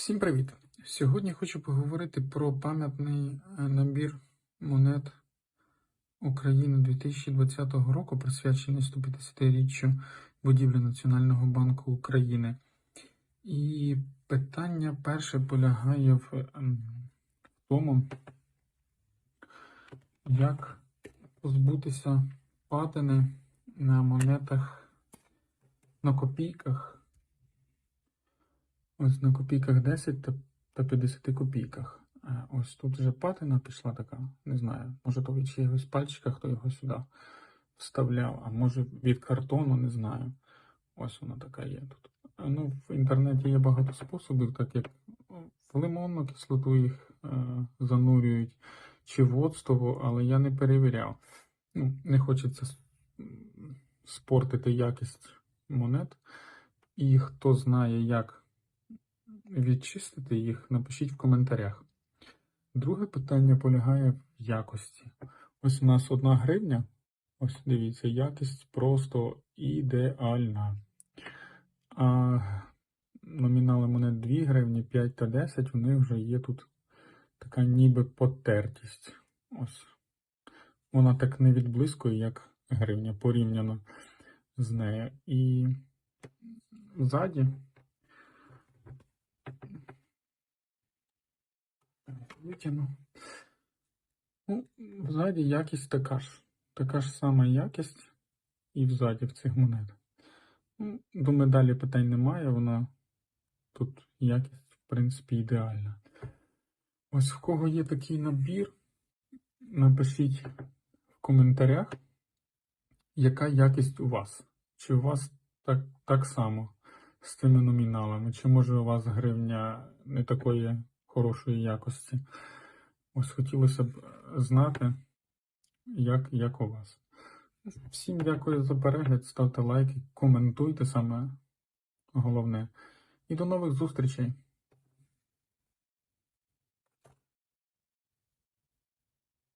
Всім привіт! Сьогодні хочу поговорити про пам'ятний е, набір монет України 2020 року, присвячений 150-річчю будівлі Національного банку України. І питання перше полягає ем, в тому, як позбутися патини на монетах на копійках. Ось на копійках 10 та, та 50 копійках. Е, Ось тут вже патина пішла така, не знаю. Може то від чиїгось пальчика, хто його сюди вставляв, а може від картону, не знаю. Ось вона така є тут. Е, Ну, в інтернеті є багато способів, так як в лимонну кислоту їх е, занурюють, чи в оцтову, але я не перевіряв. Ну, не хочеться спортити якість монет. І хто знає, як відчистити їх, напишіть в коментарях. Друге питання полягає в якості. Ось у нас одна гривня. Ось дивіться, якість просто ідеальна. А номінали монет 2 гривні, 5 та 10, у них вже є тут така ніби потертість. Ось. Вона так не відблискує, як гривня, порівняно з нею. І ззаді витягну. Ну, взаді якість така ж. Така ж сама якість і взаді в цих монет. Ну, до медалі питань немає, вона тут якість, в принципі, ідеальна. Ось в кого є такий набір, напишіть в коментарях, яка якість у вас. Чи у вас так, так само з цими номіналами, чи може у вас гривня не такої хорошої якості. Ось хотілося б знати, як, як у вас. Всім дякую за перегляд, ставте лайки, коментуйте саме головне. І до нових зустрічей!